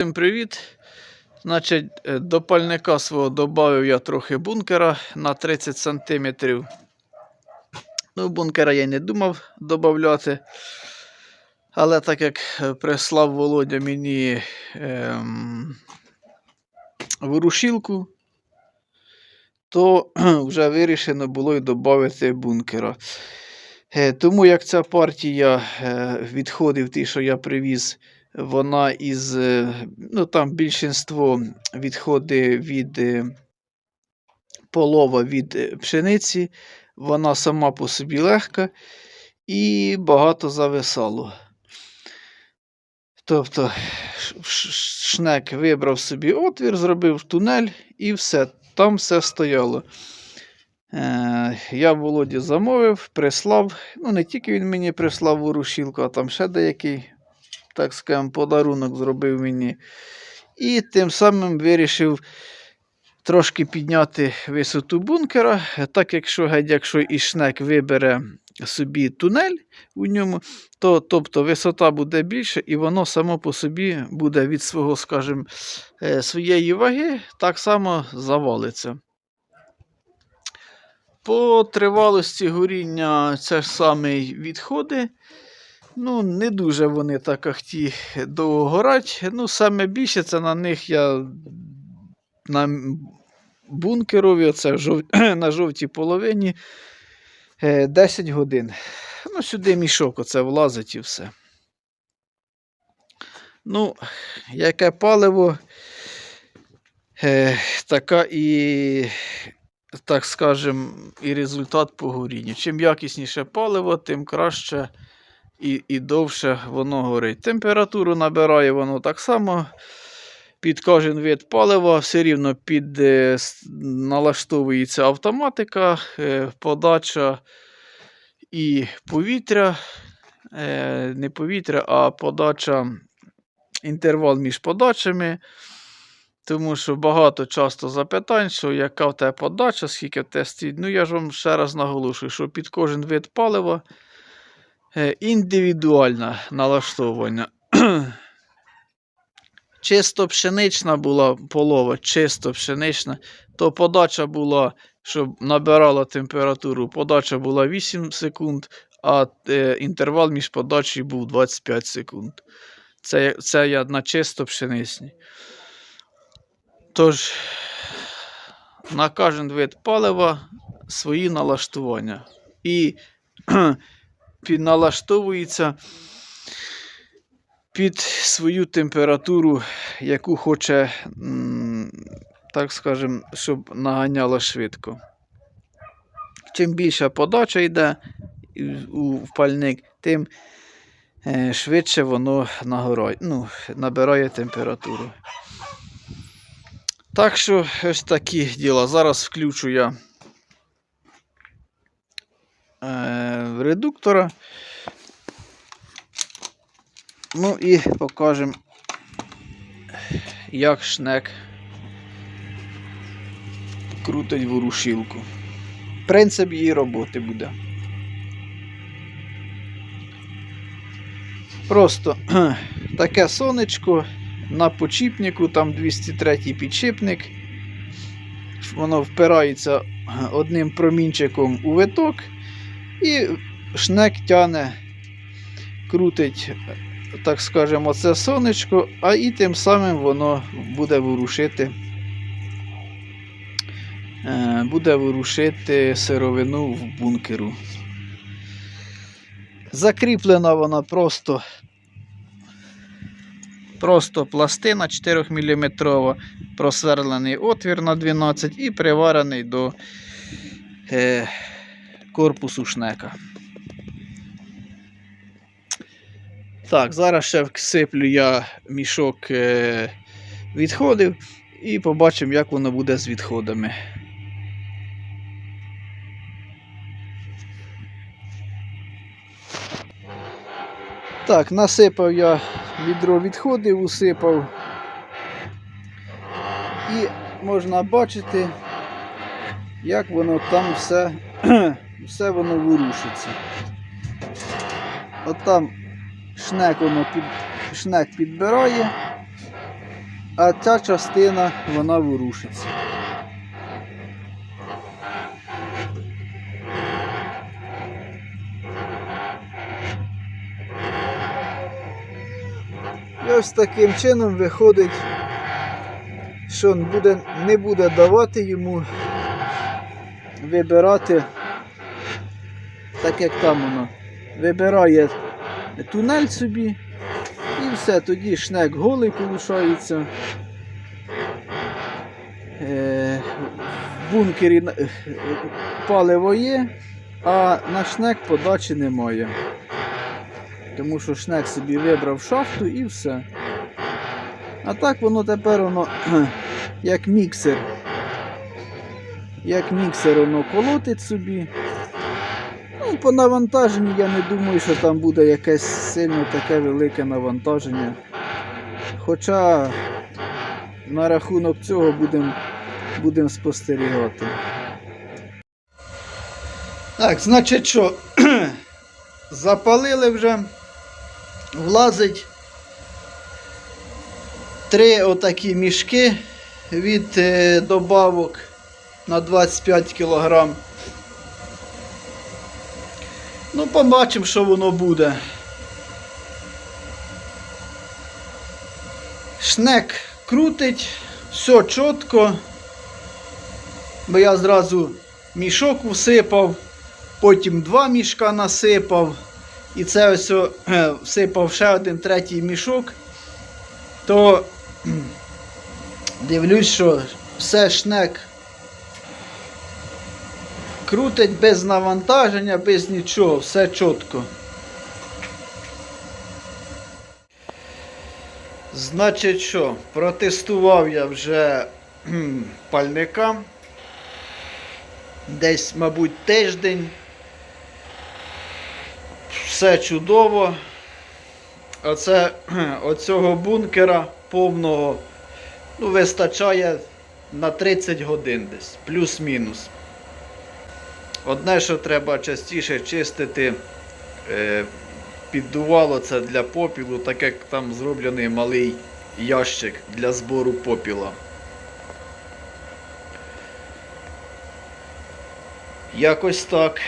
Всім привіт! Значить, е, до пальника свого додав я трохи бункера на 30 см. Ну, бункера я не думав додати. Але так як е, прислав Володя мені ем, ворушілку, то вже вирішено було й додати бункера. Е, Тому як ця партія е, відходів, ті, що я привіз, вона із, е, ну там більшинство відходи від е, полова від е, пшениці, вона сама по собі легка і багато зависало. Тобто шнек вибрав собі отвір, зробив тунель і все, там все стояло. Я Володі замовив, прислав. Ну, не тільки він мені прислав ворушілку, а там ще деякий, так скажемо, подарунок зробив мені. І тим самим вирішив трошки підняти висоту бункера. Так, якщо геть, якщо і шнек вибере собі тунель у ньому, то тобто висота буде більше, і воно само по собі буде від свого, скажімо, е, своєї ваги так само завалиться. По тривалості горіння це ж саме відходи. Ну, не дуже вони так ахті довго горять. Ну, саме більше це на них я на бункерові, оце жов... на жовтій половині е, 10 годин. Ну, сюди мішок оце влазить і все. Ну, яке паливо, е, така і так скажем, і результат по горінню. Чим якісніше паливо, тим краще і, і довше воно горить. Температуру набирає воно так само. Під кожен вид палива все рівно під, е, налаштовується автоматика, е, подача і повітря. Е, не повітря, а подача, інтервал між подачами. Тому що багато часто запитань, що яка в тебе подача, скільки в тебе стоїть. Ну, я ж вам ще раз наголошую, що під кожен вид палива е, індивідуальне налаштовування. Чисто пшенична була полова, чисто пшенична, то подача була, щоб набирала температуру, подача була 8 секунд, а е, інтервал між подачею був 25 секунд. Це, це я на чисто пшеничній. Тож, на кожен вид палива свої налаштування. І підналаштовується під свою температуру, яку хоче, так скажем, щоб наганяло швидко. Чим більша подача йде у пальник, тим е, швидше воно нагорає, ну, набирає температуру. Так що ось такі діла. Зараз включу я редуктора. Ну і покажемо, як шнек крутить ворушілку. Принцип її роботи буде. Просто таке сонечко на почіпнику, там 203 підшипник. Воно впирається одним промінчиком у виток, і шнек тяне, крутить, так скажемо, це сонечко, а і тим самим воно буде ворушити. е, Буде ворушити сировину в бункеру. Закріплена вона просто Просто пластина 4 мм, просверлений отвір на 12 і приварений до е, корпусу шнека. Так, зараз ще всиплю я мішок е, відходів і побачимо, як воно буде з відходами. Так, насипав я відро відходів, усипав. І можна бачити, як воно там все, все воно ворушиться. От там шнек воно під, шнек підбирає, а ця частина вона ворушиться. І ось таким чином виходить, що він буде, не буде давати йому вибирати, так як там воно, вибирає тунель собі і все, тоді шнек голий виходить. Е, в бункері е, паливо є, а на шнек подачі немає. Тому що шнек собі вибрав шахту і все. А так воно тепер воно як міксер. Як міксер воно колотить собі. Ну, по навантаженню я не думаю, що там буде якесь сильно таке велике навантаження. Хоча на рахунок цього будемо будем спостерігати. Так, значить що, запалили вже, влазить три отакі мішки від е, добавок на 25 кілограм. Ну, побачимо, що воно буде. Шнек крутить, все чітко. Бо я зразу мішок всипав, потім два мішка насипав. І це ось е, всипав ще один третій мішок. То дивлюсь, що все шнек крутить без навантаження, без нічого, все чітко. Значить що, протестував я вже пальника. Десь, мабуть, тиждень. Все чудово. Оце оцього бункера повного ну, вистачає на 30 годин десь, плюс-мінус. Одне, що треба частіше чистити е, піддувало це для попілу, так як там зроблений малий ящик для збору попіла. Якось так.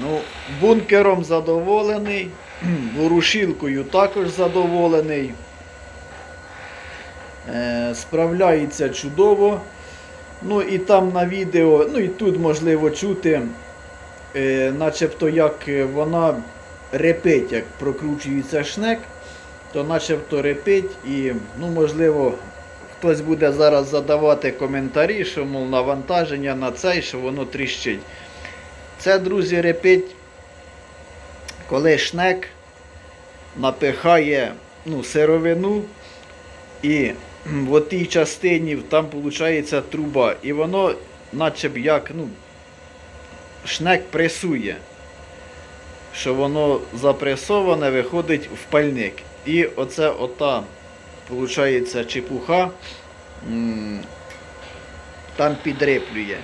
Ну, бункером задоволений, ворушилкою також задоволений. Е, справляється чудово. Ну і там на відео, ну і тут можливо чути, е, начебто як е, вона репить, як прокручується шнек, то начебто репить і, ну, можливо, хтось буде зараз задавати коментарі, що, мов, навантаження на цей, що воно тріщить. Це, друзі, репить, коли шнек напихає ну, сировину і в отій частині там виходить труба. І воно наче б як ну, шнек пресує. Що воно запресоване, виходить в пальник. І оце ота, виходить, чепуха там підриплює.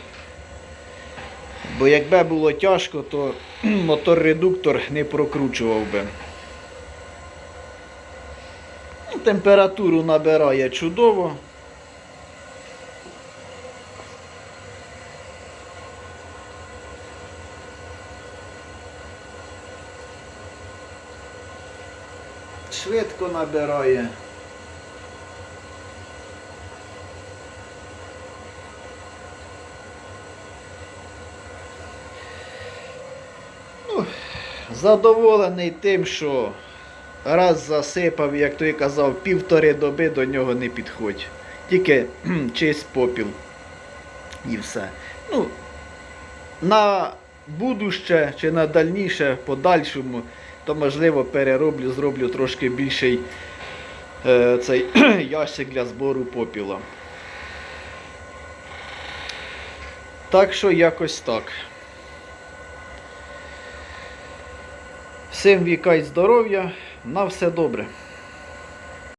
Бо якби було тяжко, то мотор-редуктор не прокручував би. Температуру набирає чудово. Швидко набирає. Ну, задоволений тим, що раз засипав, як той казав, півтори доби до нього не підходь. Тільки чисть попіл. І все. Ну, на будуще чи на дальніше, подальшому, то можливо перероблю, зроблю трошки більший е, цей ящик для збору попіла. Так що якось так. Всім віка й здоров'я, на все добре.